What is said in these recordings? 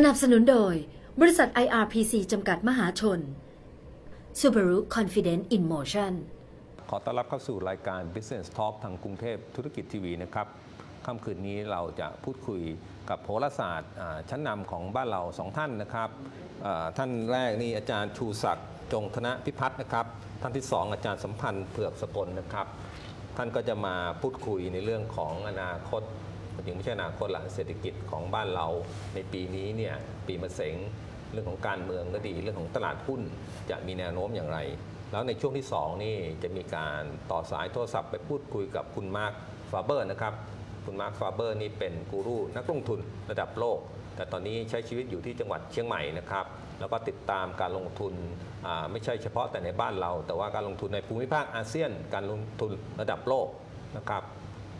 สนับสนุนโดย บริษัท IRPC จำกัดมหาชน Subaru Confident in Motion ขอต้อนรับเข้าสู่รายการ Business Talk ทางกรุงเทพธุรกิจทีวีนะครับค่ำคืนนี้เราจะพูดคุยกับโหราศาสตร์ชั้นนำของบ้านเราสองท่านนะครับท่านแรกนี่อาจารย์ชูศักดิ์จงธนพิพัฒน์นะครับท่านที่สองอาจารย์สัมพันธ์เผือกสกลนะครับ ท่านก็จะมาพูดคุยในเรื่องของอนาคต จริงไม่ใช่อนาคตหละเศรษฐกิจของบ้านเราในปีนี้เนี่ยปีมะเสงเรื่องของการเมืองก็ดีเรื่องของตลาดหุ้นจะมีแนวโน้มอย่างไร แล้วในช่วงที่ 2 นี่จะมีการต่อสายโทรศัพท์ไปพูดคุยกับคุณมาร์คฟาเบอร์นะครับคุณมาร์คฟาเบอร์นี่เป็นกูรูนักลงทุนระดับโลก แต่ตอนนี้ใช้ชีวิตอยู่ที่จังหวัดเชียงใหม่นะครับ แล้วก็ติดตามการลงทุนไม่ใช่เฉพาะแต่ในบ้านเรา แต่ว่าการลงทุนในภูมิภาคอาเซียน การลงทุนระดับโลกนะครับ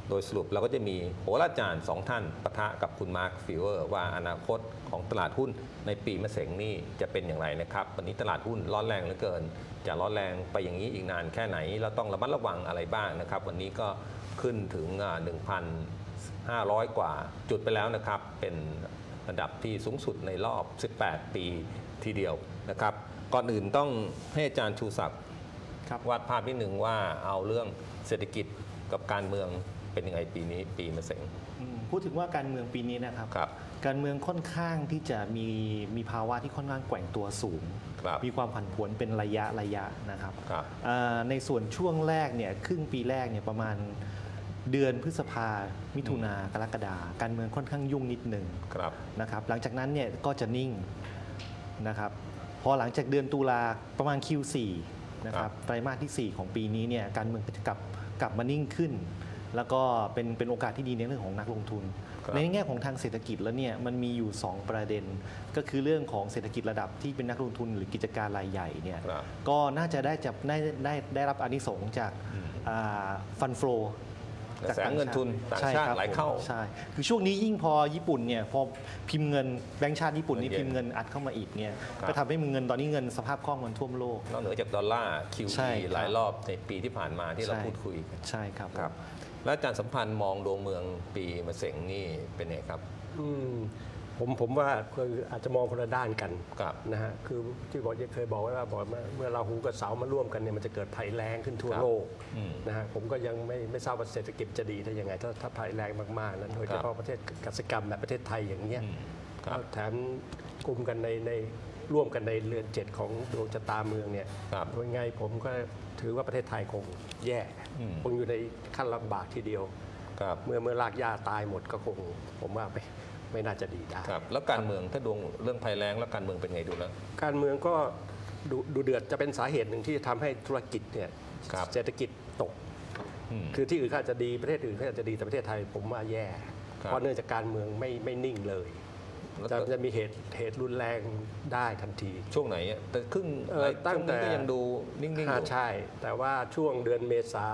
โดยสรุปเราก็จะมีโหราจารย์สองท่านปะทะกับคุณมาร์คฟิวเวอร์ว่าอนาคตของตลาดหุ้นในปีมะเสงนี่จะเป็นอย่างไรนะครับ วันนี้ตลาดหุ้นร้อนแรงเหลือเกิน จะร้อนแรงไปอย่างนี้อีกนานแค่ไหน เราต้องระมัดระวังอะไรบ้างนะครับ วันนี้ก็ขึ้นถึงอ่า1,500 กว่าจุดไปแล้วนะครับ เป็นระดับที่สูงสุดในรอบ 18 ปีทีเดียวนะครับ ก่อนอื่นต้องให้อาจารย์ชูศักดิ์ครับวาดภาพนิดหนึ่งว่าเอาเรื่องเศรษฐกิจกับการเมือง เป็นยังไงปีนี้ปีมะเสงอืมพูดถึงว่าการเมืองปีนี้นะครับครับ การเมืองค่อนข้างที่จะมีมีภาวะที่ค่อนข้างแกว่งตัวสูงครับมีความผันผวนเป็นระยะระยะนะครับครับอ่าในส่วนช่วงแรกเนี่ยครึ่งปีแรกเนี่ยประมาณเดือนพฤษภา มิถุนากรกฎาการเมืองค่อนข้างยุ่งนิดหนึ่งครับนะครับ หลังจากนั้นเนี่ยก็จะนิ่งนะครับ พอหลังจากเดือนตุลาประมาณ Q4 นะคครัรับบไตรมาสที่ 4 ของปีนี้เนี่ยการเมืองก็จะกลับกลับมานิ่งขึ้น แล้วก็เป็นเป็นโอกาสที่ดีในเรื่องของนักลงทุนครับในแง่ของทางเศรษฐกิจแล้วเนี่ยมันมีอยู่ 2 ประเด็น ก็คือเรื่องของเศรษฐกิจระดับที่เป็นนักลงทุนหรือกิจการรายใหญ่เนี่ยครับก็น่าจะได้จับได้ได้ได้รับอานิสงส์จากฟันฟลูกระแสเงินทุนต่างชาติไหลเข้าใช่คือช่วงนี้ยิ่งพอญี่ปุ่นเนี่ยพอพิมพ์เงินแบงก์ชาติญี่ปุ่นนี่เงินเยนพิมพ์เงินอัดเข้ามาอีกเนี่ยครับก็ทำให้เงินตอนนี้เงินสภาพคล่องมันท่วมโลกนอกเหนือจากดอลลาร์ใช่ QE ครับหลายรอบในปีที่ผ่านมาที่เราใช่พูดคุยกันใช่ครับครับ แล้วอาจารย์สัมพันธ์มองดวงเมืองปีมะเสงนี่เป็นไงครับ อืมผมผมว่าคืออาจจะมองคนละด้านกันครับนะฮะคือที่บอกเคยบอกไว้ว่าบอกว่าเมื่อเราหูกับเสามาร่วมกันเนี่ยมันจะเกิดภัยแรงขึ้นทั่วครับโลกอืมนะฮะผมก็ยังไม่ไม่ทราบว่าเศรษฐกิจจะดีได้ยังไง ถ้าถ้าภัยแรงมากๆนั้นโดยครัเฉบพาะประเทศกสิกรรมแบบประเทศไทยอย่างเงี้ยอืมครับ แล้วแถมกลุ่มกันในใน ร่วมกันในเรือนเจ็ดของดวงชะตาเมืองเนี่ยครับโดยไงผมก็ถือว่าประเทศไทยคงแย่อืม คงอยู่ในขั้นลำบากทีเดียว ครับ เมื่อเมื่อรากหญ้าตายหมดก็คง ผมว่าไม่ไม่น่าจะดีได้ ครับ แล้วการเมืองถ้าดวงเรื่องภัยแล้งแล้วการเมืองเป็นไงดูแล้ว การเมืองก็ดูดูเดือดจะเป็นสาเหตุหนึ่งที่จะทำให้ธุรกิจเนี่ยครับ เศรษฐกิจตก อืม คือที่อื่นก็อาจจะดีประเทศอื่นก็อาจจะดีแต่ประเทศไทยผมว่าแย่ ครับ เพราะเนื่องจากการเมืองไม่ไม่นิ่งเลยแล้ว จะก็จะมีเหตุเหตุรุนแรงได้ทันที ช่วงไหนอะแต่ครึ่งเอ่อหลายตั้งช่วงนี้แต่ก็ยังดูนิ่งๆออ่ายู่ใช่ แต่ว่าช่วงเดือนเมษา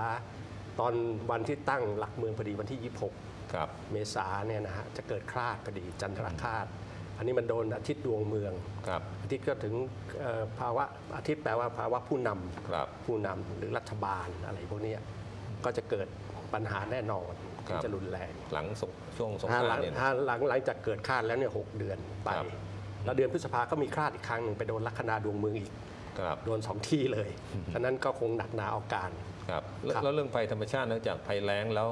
ตอนวันที่ตั้งหลักเมืองพอดีวันที่ 26 ครับ เมษาเนี่ยนะฮะจะเกิดคลาดพอดีจันทรคลาด อันนี้มันโดนอาทิตย์ดวงเมืองครับอาทิตย์ก็ถึงเอ่อภาวะอาทิตย์แปลว่าภาวะผู้นำครับผู้นำหรือรัฐบาลอะไรพวกเนี้ยก็จะเกิด ปัญหาแน่นอนครัที่บจะรุนแรงหลังสงช่วงสงหกหราลันต์เนี่ยนะหหลังหลังจากเกิดคาดแล้วเนี่ยหกเดือนไป ครับ แล้วเดือนพฤษภาก็มีคลาดอีกครั้งหนึ่งไปโดนลัคนาดวงเมืองอีก ครับ โดนสองที่เลย ฉะนั้นก็คงหนักหนาเอาการ ครับแล้วครับ แล้วเรื่องภัยธรรมชาตินอกจากภัยแล้งแล้ว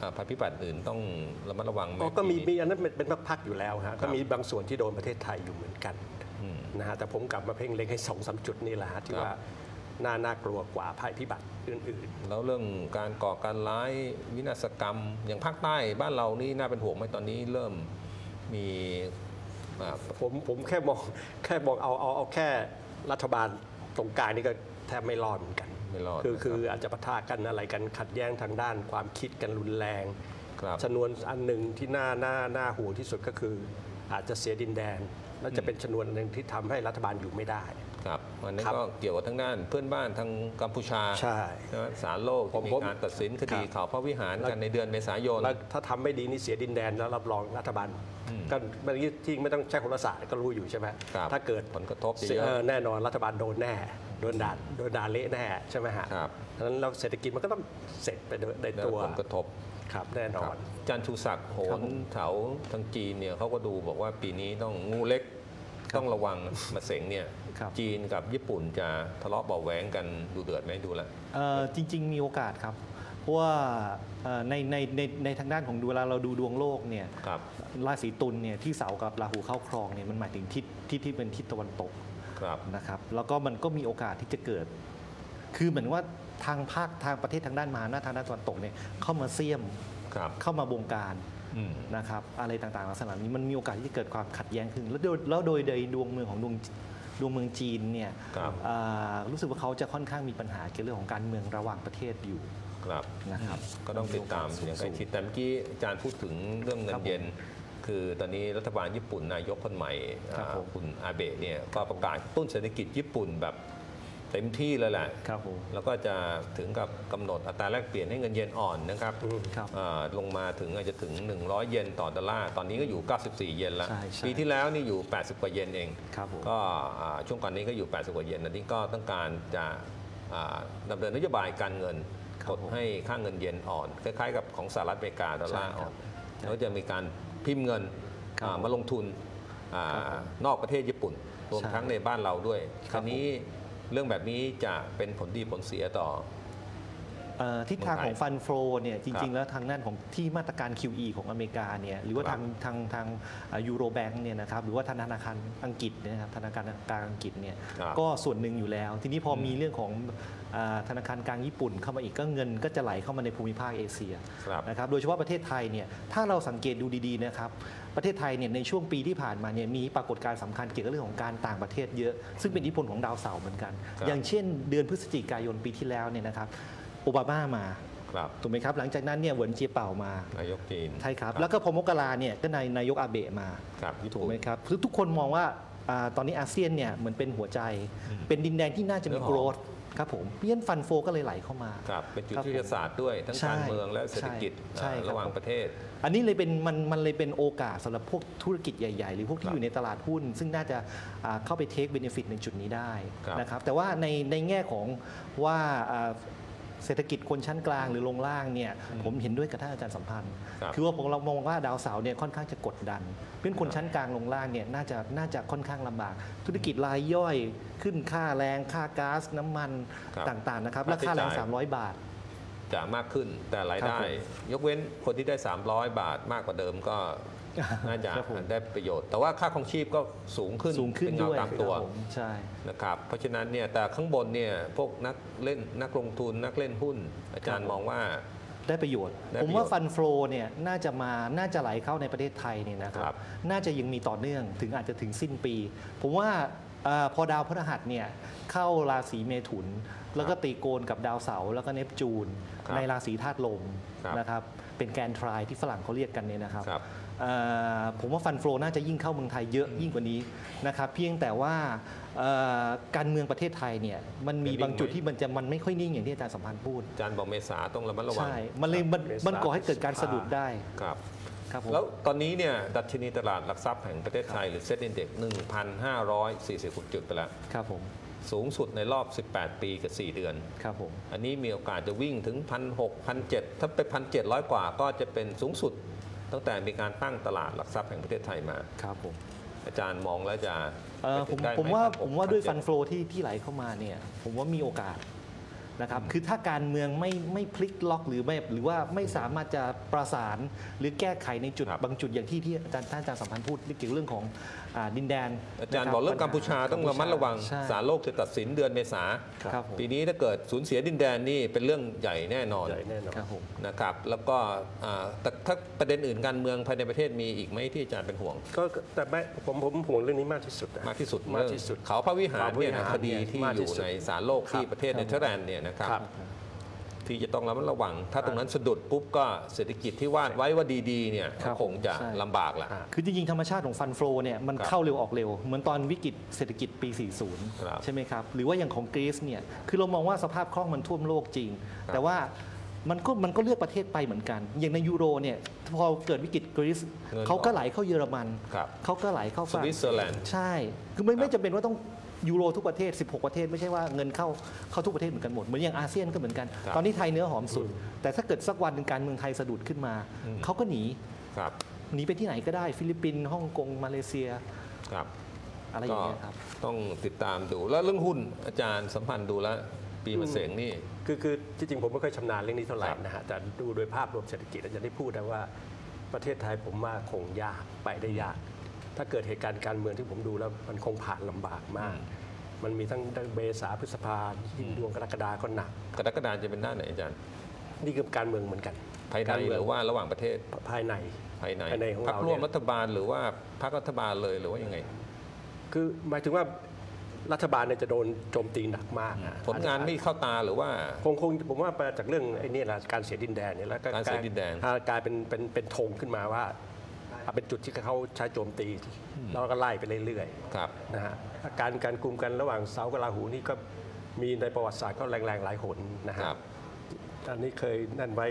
อ่าภัยพิบัติอื่นต้องระมัดระวังไหม ก็ก็มีปีมีนี้อันนั้นเป็นเป็นพักๆอยู่แล้วฮะ ก็มีบางส่วนที่โดนประเทศไทยอยู่เหมือนกันอืมนะฮะ แต่ผมกลับมาเพ่งเล็งให้สองสามจุดนี่แหละฮะที่ครับ ว่า น่าน่ากลัวกว่าภัยพิบัติอื่นแล้วเรื่องการก่อการร้ายวินาศกรรม อย่างภาคใต้บ้านเรานี่น่าเป็นห่วงไหมตอนนี้เริ่มมีอ่าๆผมผมแค่มองแค่มองเอาเอาเอาแค่รัฐบาลตรงกลางนี่ก็แทบไม่รอดเหมือนกันไม่รอดคือนะคือรับอาจจะปะทะกันอะไรกันขัดแย้งทางด้านความคิดกันรุนแรงครับชนวนอันหนึ่งที่น่าน่าน่าห่วงที่สุดก็คือ อาจจะเสียดินแดน และจะเป็นชนวนหนึ่งที่ทำให้รัฐบาลอยู่ไม่ได้ ครับวันนี้ครับก็เกี่ยวกับทั้งด้านเพื่อนบ้านทางกัมพูชาใช่ไหมศาลโลกผมที่มีผมการตัดสินคดีครับข่าวพระวิหารกันในเดือนเมษายนแล้วถ้าทำไม่ดีนี่เสียดินแดนแล้วรับรองรัฐบาลก็เมื่อกี้ที่ไม่ต้องใช้โหราศาสตร์ก็รู้อยู่ใช่ไหมครับถ้าเกิดผลกระทบจะเยอะเออแน่นอนรัฐบาลโดนแน่โดนด่าโดนด่าเละแน่ใช่ไหมฮะครับดังนั้นเราเศรษฐกิจมันก็ต้องเสร็จไปโดยในได้ตัวผลกระทบครับแน่นคอรับนอาจารย์ชูศักดิ์โหครับนผมแถวทางจีนเนี่ยเขาก็ดูบอกว่าปีนี้ต้องงูเล็ก ต้องระวังมาเสงเนี่ยครับจีนกับญี่ปุ่นจะทะเลาะเบาะแหวงกันดูเดือดไหมดูแล้วเอ่อจริง ๆ มีโอกาสครับเพราะว่าเอ่อในในในในทางด้านของดูเวลาเราดูดวงโลกเนี่ยครับราศีตุลเนี่ยที่เสาร์กับราหูเข้าครองเนี่ยมันหมายถึงทิศทิศที่เป็นทิศตะวันตกครับนะครับ แล้วก็มันก็มีโอกาสที่จะเกิด คือเหมือนว่าทางภาคทางประเทศทางด้านมหาอำนาจทางด้านตะวันตกเนี่ยเข้ามาเสี่ยมครับเข้ามาบงการอืม นะครับอะไรต่างๆลักษณะนี้มันมีโอกาสที่จะเกิดความขัดแย้งขึ้น แล้วโดยแล้วโดยโดยดวงเมืองของดวงดวงเมืองจีนเนี่ยครับอ่ารู้สึกว่าเขาจะค่อนข้างมีปัญหาเกี่ยวกับเรื่องของการเมืองระหว่างประเทศอยู่ครับนะครับ ก็ต้องติดตามอย่างใกล้ชิดแต่เมื่อกี้อาจารย์พูดถึงเรื่องเงิครันบผมเย็น คือตอนนี้รัฐบาลญี่ปุ่นนายกคนใหม่ครับอ่าผมคุณอาเบะเนี่ยก็ประกาศต้นเศรษฐกิจญี่ปุ่นแบบ เต็มที่เลยแหละครับผมแล้วก็จะถึงกับกำหนดอัตราแลกเปลี่ยนให้เงินเยนอ่อนนะครับครับอ่าลงมาถึงอาจจะถึง 100 เยนต่อดอลลาร์ตอนนี้ก็อยู่ 94 เยนแล้วใช่ใช่ปีที่แล้วนี่อยู่ 80 กว่าเยนเองครับผมก็อ่าช่วงก่อนนี้ก็อยู่ 80 กว่าเยนอันนี้ก็ต้องการจะอ่าดำเนินนโยบายการเงินครับกดให้ค่าเงินเยนอ่อน คล้ายๆกับของสหรัฐอเมริกาดอลลาร์ใช่คอ่รัอบนแล้วจะมีการพิมพ์เงินครับอ่ามาลงทุนอ่าครับผมนอกประเทศญี่ปุ่น รวมใช่ทั้งในบ้านเราด้วยคครัราบวนี้ เรื่องแบบนี้จะเป็นผลดีผลเสียต่อเอ่อทิศทางของเมืองไทยฟันโฟเนี่ยจครัริงบๆแล้วทางด้านของที่มาตรการ QE ของอเมริกาเนี่ยหรือว่าครับทางทางทางยูโรแบงก์เนี่ยนะครับหรือว่าธนาคารอังกฤษเนยนะครับธนาคารกลางอังกฤษเนี่ยครับก็ส่วนหนึ่งอยู่แล้ว ทีนี้พออมมีเรื่องของอาธนาคารกลางญี่ปุ่นเข้ามาอีกก็เงินก็จะไหลเข้ามาในภูมิภาคเอเชียครับนะครับโดยเฉพาะประเทศไทยเนี่ยถ้าเราสังเกตดูดีๆนะครับ ประเทศไทยเนี่ยในช่วงปีที่ผ่านมาเนี่ยมีปรากฏการณ์สำคัญเกี่ยวกับเรื่องของการต่างประเทศเยอะ ซึ่งเป็นอิทธิพลของดาวเสาร์เหมือนกันครับอย่างเช่น เดือนพฤศจิกายนปีที่แล้วเนี่ยนะครับโอบามามาครับถูกไหมครับหลังจากนั้นเนี่ยเหวินเจียเป่ามานายกจีนใช่ครับ แล้วก็พอมกราเนี่ยก็นายนายกอาเบะมาครับญี่ถูกปุ่นไหมครับคือทุกคนมองว่าอาตอนนี้อาเซียนเนี่ยเหมือนเป็นหัวใจ เป็นดินแดนที่น่าจะมีเนื้อหอมโกรธครับผมเพราะฉะนั้นฟันโฟก็เลยไหลเข้ามาครับเป็นจุดครับยุทธศาสตร์ด้วย ทั้งใช่การเมืองและเศรษฐกิจใช่อ่าครับระหว่างประเทศ อันนี้เลยเป็นมันมันเลยเป็นโอกาสสำหรับพวกธุรกิจใหญ่ ๆ หรือพวกคที่รับอยู่ในตลาดหุ้น ซึ่งน่าจะอ่าเข้าไปเทคเบนฟิตในจุดนี้ได้ครับนะครับแต่ว่าในในแง่ของว่าอ่าเศรษฐกิจคนชั้นกลางหรือลงล่างเนี่ยผมเห็นด้วยกับท่านอาจารย์สัมพันธ์ครับคือว่าผมเรามองว่าดาวเสาร์เนี่ยค่อนข้างจะกดดันเป็นคนชั้นกลางลงล่างเนี่ยน่าจะน่าจะค่อนข้างลำบาก ธุรกิจรายย่อยขึ้นค่าแรงค่าก๊าซน้ำมันครับต่างๆนะครับค่าและค่าแรงใช้จ่าย300 บาท จะมากขึ้นแต่รายครับได้ผมยกเว้นคนที่ได้ 300 บาทมากกว่าเดิมก็น่าจะครับผมได้ประโยชน์ แต่ว่าค่าครองชีพก็สูงขึ้นสูงขึ้นเป็นเงาด้วยตามตัวครับผมใช่นะครับเพราะฉะนั้นเนี่ยแต่ข้างบนเนี่ยพวกนักเล่นนักลงทุนนักเล่นหุ้น อาจารย์ครับผมมองว่าได้ประโยชน์ได้ผมว่าประโยชน์ฟันโฟลเนี่ยน่าจะมาน่าจะไหลเข้าในประเทศไทยเนี่ยนะคครัรับบน่าจะยังมีต่อเนื่องถึงอาจจะถึงสิ้นปี ผมว่าเออพอดาวพฤหัสเนี่ยเข้าราศีเมถุน แล้วก็ตีโกนกับดาวเสาร์แล้วก็เนปจูนครับ ในราศีธาตุลมครับนะครับเป็นแกนทรายที่ฝรั่งเขาเรียกกันเนี่ยนะครับครับเอ่อผมว่าฟันโฟลน่าจะยิ่งเข้าเมืองไทยเยอะยิ่งกว่านี้นะครับเพียงแต่ว่าเอ่อการเมืองประเทศไทยเนี่ยมันมีไม่นิ่งบางจุดไหมที่มันจะมันไม่ค่อยนิ่งอย่างที่อาจารย์สัมพันธ์พูดอาจารย์บอกเมษาต้องระมัดระวังใช่มันเลยมันเมษามันก่อให้เกิดการสะดุดได้ครับครับผมแล้วตอนนี้เนี่ยดัชนีตลาดหลักทรัพย์แห่งประเทศไทยหรือเซ็ตอินเด็ก1,540จุดไปแล้วครับผม สูงสุดในรอบ 18 ปีกับ 4 เดือน ครับผม อันนี้มีโอกาสจะวิ่งถึง 1,600 1,700 ถ้าเป็น1,700 กว่าก็จะเป็นสูงสุด ตั้งแต่มีการตั้งตลาดหลักทรัพย์แห่งประเทศไทยมา ครับผม อาจารย์มองแล้วจะเอ่อไปผถึมงได้ไหผมว่า1,600ผมว่าด้วย1,700ฟันโฟลที่ที่ไหลเข้ามาเนี่ย ผมว่ามีโอกาส นะครับคือถ้าการเมืองไม่ไม่พลิกล็อกหรือไม่หรือว่าไม่สามารถจะประสานหรือแก้ไขในจุดครับบางจุดอย่างที่ที่อาจารย์ท่านอาจารย์สัมพันธ์พูดเกี่ยวกับเรื่องของอาดินแดน อาจารย์นะคบอกเรื่องกัมพูชาต้องระมัดระวังใช่ศาลโลกจะตัดสินเดือนเมษาครับผมปีนี้ถ้าเกิดสูญเสียดินแดนนี่เป็นเรื่องใหญ่แน่นอนใหญ่แน่นอนครับผมนะครับแล้วก็อ่าแต่ถ้าประเด็นอื่นการเมืองภายในประเทศมีอีกไหมที่อาจารย์เป็นห่วง ก็แต่ไม่ผมผมห่วงเรื่องนี้มากที่สุดนะมากที่สุดมากที่สุดเขาพระวิหารเนี่ยนะเขาพระวิหารคดีที่มากอที่ยู่สุดในศาลโลกที่ครับประเทศเนเธอร์แลนด์เนี่ยนะครับครับ ที่จะต้องระมัดระวัง ถ้าตรงนั้นสะดุดปุ๊บก็เศรษฐกิจที่วาดไว้ว่าดีๆเนี่ยครับก็คงจะใช่ลำบากละอ่าคือจริงๆ ธรรมชาติของฟันโฟลเนี่ยมันครับเข้าเร็วออกเร็ว เหมือนตอนวิกฤตเศรษฐกิจปี ครับ40 ใช่ไหมครับ หรือว่าอย่างของกรีซเนี่ยคือเรามองว่าสภาพคล่องมันท่วมโลกจริง ครับ แต่ว่ามันก็มันก็เลือกประเทศไปเหมือนกัน อย่างในยูโรเนี่ยพอเกิดวิกฤตกรีซเงินเขาก็ไหลเข้าเยอรมัน ครับ เขาก็ไหลเข้าฝรั่งสวิตเซอร์แลนด์ ใช่ คือไม่ไม่จำเป็นว่าต้อง ยูโรทุกประเทศ 16 ประเทศไม่ใช่ว่าเงินเข้าเข้าทุกประเทศเหมือนกันหมดเหมือนอย่างอาเซียนก็เหมือนกันครับตอนนี้ไทยเนื้อหอมสุด แต่ถ้าเกิดสักวันหนึ่งการเมืองไทยสะดุดขึ้นมาอืมเขาก็หนีครับหนีไปที่ไหนก็ได้ฟิลิปปินส์ฮ่องกงมาเลเซียครับอะไรอย่างเงี้ยครับต้องติดตามดูแล้วเรื่องหุ้นอาจารย์สัมพันธ์ดูแล้วปีมะเสงนี่คือคือที่จริงผมไม่ค่อยชำนาญเรื่องนี้เท่าไหร่ครับนะฮะแต่ดูโดยภาพรวมเศรษฐกิจอาจารย์ได้พูดได้ว่าประเทศไทยผมว่าคงยากไปได้ยาก ถ้าเกิดเหตุการณ์การเมืองที่ผมดูแล้วมันคงผ่านลำบากมาก มันมีทั้งเบษาพฤษภายิ่งดวงกรกฎาก็หนัก กรกฎาจะเป็นด้านไหนอาจารย์ นี่คือการเมืองเหมือนกันภายในกเมืหงรือว่าระหว่างประเทศภายใน ภายในภายในของพรรคเราร่วมเนี่ยรัฐบาลหรือว่าพรรครัฐบาลเลยหรือว่ายังไง คือหมายถึงว่ารัฐบาลเนี่ยจะโดนโจมตีหนักมากนะผลงานไม่เข้าตาหรือว่าคงคงผมว่ามาจากเรื่องไอ้นี่แหละการเสียดินแดนเนี่ยแล้วก็การเสียดินแดนอ่ากลายเป็นเป็นเป็นธงขึ้นมาว่าอะ เป็นจุดที่เขาใช้โจมตี แล้วก็ไล่ไปเรื่อยๆครับนะฮะการการกลุ่มกันระหว่างเซากับราหูนี่ก็มีในประวัติศาสตร์ก็แรงๆหลายหนนะฮะครับอันนี้เคยนั่นไว้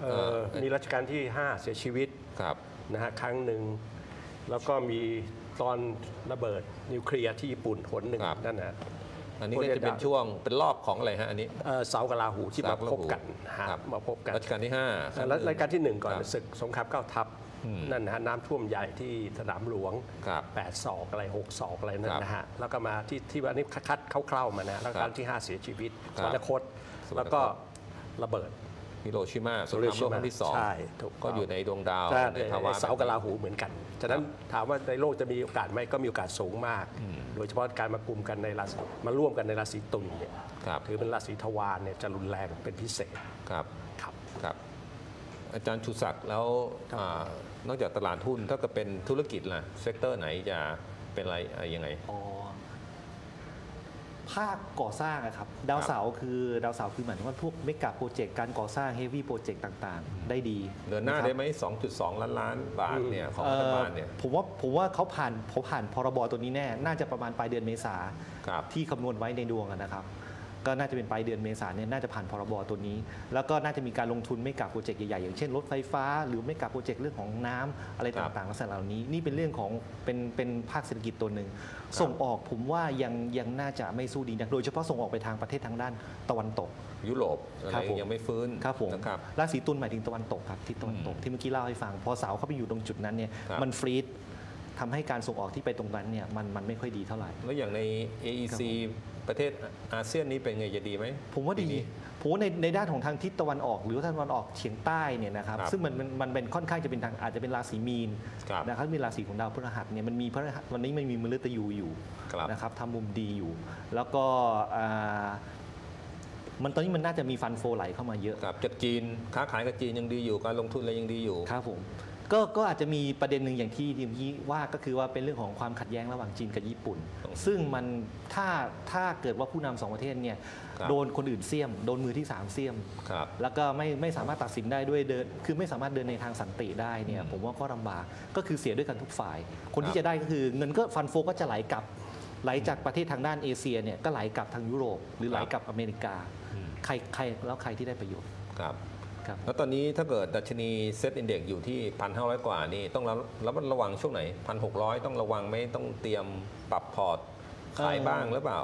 เอ่อเอ่อมีรัชกาลที่ 5 เสียชีวิตครับนะฮะครั้งหนึ่ง แล้วก็มีตอนระเบิดนิวเคลียร์ที่ญี่ปุ่นหนหนึ่งครับนั่นนะอันนี้ก็จะเป็นช่วงเป็นรอบของอะไรฮะอันนี้เอ่อเสากับราหูที่มาเสากับราหูพบกันนะฮะครับมาพบกันรัชกาลที่ห้าแล้วรายการที่หนึ่งก่อนครับศึกสงครามเก้าทัพอืม นั่นนะฮะน้ำท่วมใหญ่ที่สนามหลวงครับ8ศอกอะไร6ศอกอะไรนั่ครันบนะฮะแล้วก็มาที่ที่ว่านี่คัดคร่าวๆมานะแล้วครัการบที่ 5 เสียชีวิตคสรับวรรคตสวรรคตแล้วก็ระเบิดฮิโรชิมาสงครามโลกครั้งที่สองใช่ถูกต้องก็อยู่ในดวงดาวใช่ในภาวะเสากับราหูเหมือนกัน ฉะนั้นถามว่าในโลกจะมีโอกาสไหมก็มีโอกาสสูงมาก โดยเฉพาะการมากลุ่มกันในราศีมาร่วมกันในราศีตุลเนี่ยครับถือเป็นราศีทวารเนี่ยจะรุนแรงเป็นพิเศษครับครับครับ อาจารย์ชูศักดิ์แล้วอ่านอกจากตลาดหุ้นถ้าเกิดเป็นธุรกิจล่ะเซกเตอร์ไหนจะเป็นอะไรอะไรยังไงอ๋อภาคก่อสร้างอะครับดาวเสาร์คือดาวเสาร์คือหมายถึงว่าพวกเมกะโปรเจกต์การก่อสร้างเฮฟวี่โปรเจกต์ต่างๆ ได้ดีเดือนหน้าะครับได้ไหม 2.2 ล้านล้านบาทเนี่ยของรัฐบาลเนี่ยเอ่อผมว่าผมว่าเขาผ่านเขาผ่านพรบตัวนี้แน่ น่าจะประมาณปลายเดือนเมษาครับที่คำนวณไว้ในดวงอะนะครับ ก็น่าจะเป็นปลายเดือนเมษาเนี่ยน่าจะผ่านพรบตัวนี้ แล้วก็น่าจะมีการลงทุนไม่กับโปรเจกต์ใหญ่ๆอย่างเช่นรถไฟฟ้า หรือไม่กับโปรเจกต์เรื่องของน้ำอะไรครับต่างๆลักษณะเหล่านี้นี่เป็นเรื่องของเป็นเป็นภาคเศรษฐกิจตัวหนึ่งส่งออกผมว่ายังยังน่าจะไม่สู้ดีนักโดยเฉพาะส่งออกไปทางประเทศทางด้านตะวันตก ยุโรปอะครัไรบผมยังไม่ฟื้นครับผมนะครับราศีตุลหมายถึงตะวันตกครับที่ตะวันตกอืมที่เมื่อกี้เล่าให้ฟังพอเสาเข้าไปอยู่ตรงจุดนั้นเนี่ยครับมันฟรีด ทำให้การส่งออกที่ไปตรงนั้นเนี่ยมันมันไม่ค่อยดีเท่าไหร่ แล้วอย่างใน AEC ประเทศอาเซียนนี้เป็นไงจะดีไหม ผมว่าดีปีนี้ผมว่าในในด้านของทางทิศตะวันออก หรือว่าทางตะวันออกเฉียงใต้เนี่ยนะครับครับซึ่งมันมันมันเป็นค่อนข้างจะเป็นทางอาจจะเป็นราศีมีนครับนะครับมีราศีของดาวพฤหัสเนี่ยมันมีพฤหัสวันนี้มันมีมฤตยูอยู่ครับนะครับทำมุมดีอยู่ แล้วก็อ่ามันตอนนี้มันน่าจะมีฟันโฟไหลเข้ามาเยอะกับจากจีนค้าขายกับจีนยังดีอยู่การลงทุนอะไรยังดีอยู่ครับผม ก็ก็อาจจะมีประเด็นหนึ่งอย่างที่ทีมที่ว่าก็คือว่าเป็นเรื่องของความขัดแย้งระหว่างจีนกับญี่ปุ่น ซึ่งมันถ้าถ้าเกิดว่าผู้นำสองประเทศเนี่ยครับโดนคนอื่นเสี่ยม โดนมือที่สามเสี่ยม ครับแล้วก็ไม่ไม่สามารถตัดสินได้ด้วยเดิน คือไม่สามารถเดินในทางสันติได้เนี่ยผมว่าก็ลำบากก็คือเสียด้วยกันทุกฝ่าย คนครัที่บ จะได้ก็คือเงินก็ฟันโฟก็จะไหลกลับไหลจากประเทศทางด้านเอเชียเนี่ยก็ไหลกลับทางยุโรป หรือไหลกลับอเมริกาอืมใครใครแล้วใครที่ได้ประโยชน์ ครับ ครับแล้วตอนนี้ถ้าเกิดดัชนีเซ็ตอินเด็กอยู่ที่1,500กว่านี่ต้องระระมัดระวังช่วงไหน1,600ต้องระวังไหมต้องเตรียมปรับพอร์ตขายเอ่อบ้างหรือเปล่า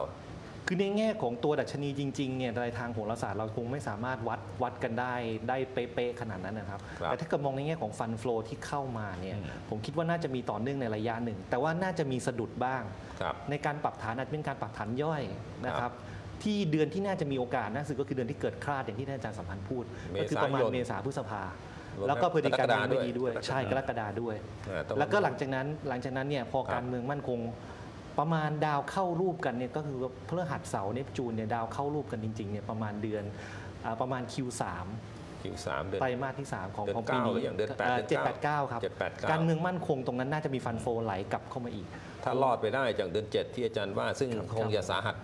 คือในแง่ของตัวดัชนีจริงๆเนี่ยในทางโหราศาสตร์เราคงไม่สามารถวัดวัดกันได้ได้เป๊ะๆขนาดนั้นนะครับครับแต่ถ้าเกิดมองในแง่ของฟันฟลอที่เข้ามาเนี่ยอืมผมคิดว่าน่าจะมีต่อเนื่องในระยะหนึ่ง แต่ว่าน่าจะมีสะดุดบ้างครับในการปรับฐานอาจจะเป็นการปรับฐานย่อยนะครับ ที่เดือนที่น่าจะมีโอกาสน่าสุดก็คือเดือนที่เกิดคลาดอย่างที่ท่านอาจารย์สัมพันธ์พูดเมก็คือประมาณษายนเมษาพฤษภารวมแล้วก็พฤติการกรกฎาไม่ดีด้วยด้วย ใช่กรกฎาด้วยอ่าต้องแล้วก็หลังจากนั้นหลังจากนั้นเนี่ยพอครับการเมืองมั่นคงประมาณดาวเข้ารูปกันเนี่ยก็คือว่าพฤหัสเสาร์เนปจูนเนี่ยดาวเข้ารูปกันจริงๆเนี่ยประมาณเดือนอ่าประมาณ Q3 คิวสามเดือนไตรมาสที่ 3 ของเดือนของปีนี้เก้าหรือยังเดือนแปดเจ็ดเดืแปอนดเก้าเก้าครับเจ็ดแปดเก้าการเมืองมั่นคงตรงนั้นน่าจะมีฟันโฟไหลกลับเข้ามาอีก ถ้ารอดไปได้จากเดือน 7 ที่อาจารย์ว่าซึ่งครับคงจะสาหัส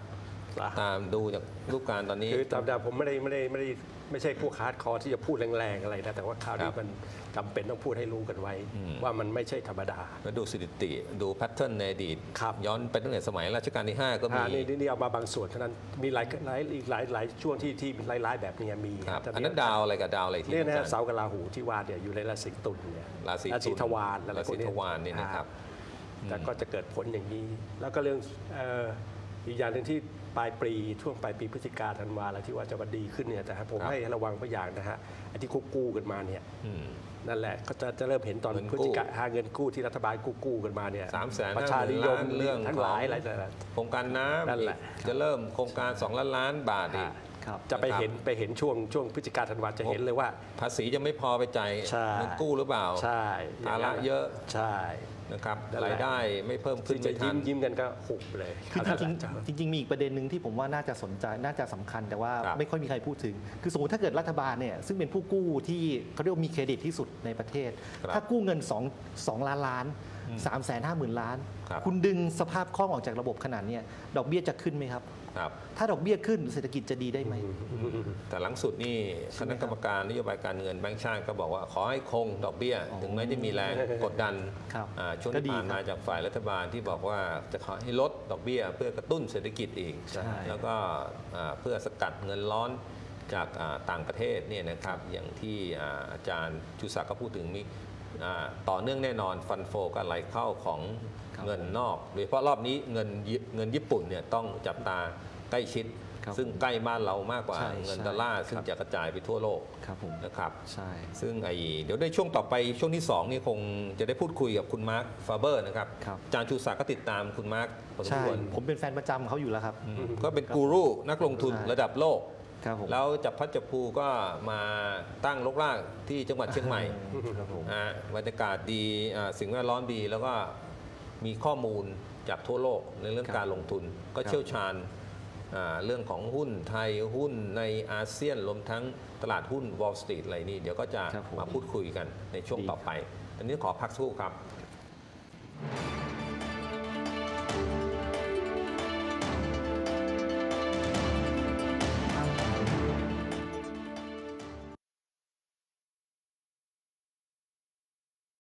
สาหัสตามดูจากรูปการณ์ตอนนี้ คือตามดาวผมไม่ได้ไม่ได้ไม่ได้ไม่ใช่พวกฮาร์ดคอร์ที่จะพูดแรงๆอะไรนะแต่ว่าข่าวครันี้บมันจำเป็นต้องพูดให้รู้กันไว้อืมว่ามันไม่ใช่ธรรมดา แล้วดูสถิติดูแพทเทิร์นในอดีตครับย้อนไปตั้งแต่สมัยรัชกาลที่ 5 ก็มีอ่านี่นี่นี่เอามาบางส่วนเท่านั้นมีหลายหลายอีกหลายหลายช่วงที่ที่ร้ายๆแบบนี้มีครับแต่อันนั้นดาวอะไรกับดาวอะไรที่เนี่ยนะอาฮะจารย์เสากับราหูที่ว่าเนี่ยอยู่ในราศีตุลเนี่ยราศีราศีตุลทวารอะไรราศีพวกเนี้ยทวารเนี่ยนะครับอ่าแต่ก็จะเกิดผลอย่างนี้ แล้วก็เรื่องเอ่ออีกอย่างหนึ่งที่ ปลายปีช่วงปลายปีพฤศจิกาธันวาแล้วที่ว่าจะมาดีขึ้นเนี่ยแต่ผมครับให้ระวังไปอย่างนะฮะไอ้ที่กู้กู้กันมาเนี่ยอืมนั่นแหละก็จะจะเริ่มเห็นตอนเงินกู้พฤศจิกาหาเงินกู้ที่รัฐบาลกู้กู้กันมาเนี่ยสามแสนประชานิยมเรื่องทั้งหลายอะไรต่างโครงการน้นั่นแหละำจะเริ่มโครงการ2ล้านล้านบาทอีกครับๆจะไปเห็นไปเห็นช่วงช่วงพฤศจิกาธันวาจะเห็นเลยว่า ภาษีจะไม่พอไปจ่ายใช่เงินกู้หรือเปล่าใช่ภาระเยอะใช่ นะครับนั่นแหละ รายได้ไม่เพิ่มขึ้ซึ่นงจะไม่ทัยิ้น มยิ้มกันก็หุบเลยคือนั่นจแหริละงจะๆจริงๆมีอีกประเด็นหนึ่งที่ผมว่าน่าจะสนใจน่าจะสำคัญแต่ว่าครับไม่ค่อยมีใครพูดถึง คือสมมติถ้าเกิดรัฐบาลเนี่ยซึ่งเป็นผู้กู้ที่เขาเรียกว่ามีเครดิตที่สุดในประเทศ ครับถ้ากู้เงิน2 2ล้านล้าน3 5 0 0 0 0ล้าน ครับ คุณดึงสภาพคล่องออกจากระบบขนาดเนี้ยดอกเบี้ยจะขึ้นไหมครับครับ ถ้าดอกเบี้ยขึ้นเศรษฐกิจจะดีได้ไหม แต่หลังสุดนี่คณะกรรมการนโยบายการเงินแบงก์ชาติก็บอกว่าขอให้คงดอกเบี้ย ถึงแม้จะมีแรงกดดันครับอ่าช่วงก็ที่ดีผ่านมาครับจากฝ่ายรัฐบาลที่บอกว่าจะขอให้ลดดอกเบี้ย เพื่อกระตุ้นเศรษฐกิจอีกใช่แล้วก็อ่าเพื่อสกัดเงินร้อนจากอ่าต่างประเทศเนี่ยนะครับอย่างที่อ่าอาจารย์ชูศักดิ์ก็พูดถึงมีอ่า ต่อเนื่องแน่นอนฟันโฟก็ไหลเข้าของครับเงินนอกโดยเฉพาะรอบนี้เงินยิเงินญี่ปุ่นเนี่ยต้องจับตาใกล้ชิดครับซึ่งใกล้บ้านเรามากกว่าใช่เงินใช่ดอลลาร์ซึ่งครับจะกระจายไปทั่วโลกครับผมนะครับใช่ซึ่งไอเดี๋ยวในช่วงต่อไปช่วงที่2นี่คงจะได้พูดคุยกับคุณมาร์คฟาเบอร์นะครับครับอาจารย์ชูศักดิ์ก็ติดตามคุณมาร์คพอสมใช่ควรผมเป็นแฟนประจำเขาอยู่แล้วครับอืมก็เป็นกูรูนักลงทุนใช่ระดับโลก ครับผมแล้วจับพัดจับภูก็มาตั้งลกลากที่จังหวัดเชียงใหม่ครับผมอ่าบรรยากาศดีอ่าสิ่งแวดล้อมดีแล้วก็มีข้อมูลจากทั่วโลกในเรื่องครับการลงทุน ก็ครับเชี่ยวชาญอ่าเรื่องของหุ้นไทยหุ้นในอาเซียนรวมทั้งตลาดหุ้น Wall Street อะไรนี่ เดี๋ยวก็จะครับผมมาพูดคุยกันในช่วงดีต่อไป อันนี้ขอพักสักครู่ครับ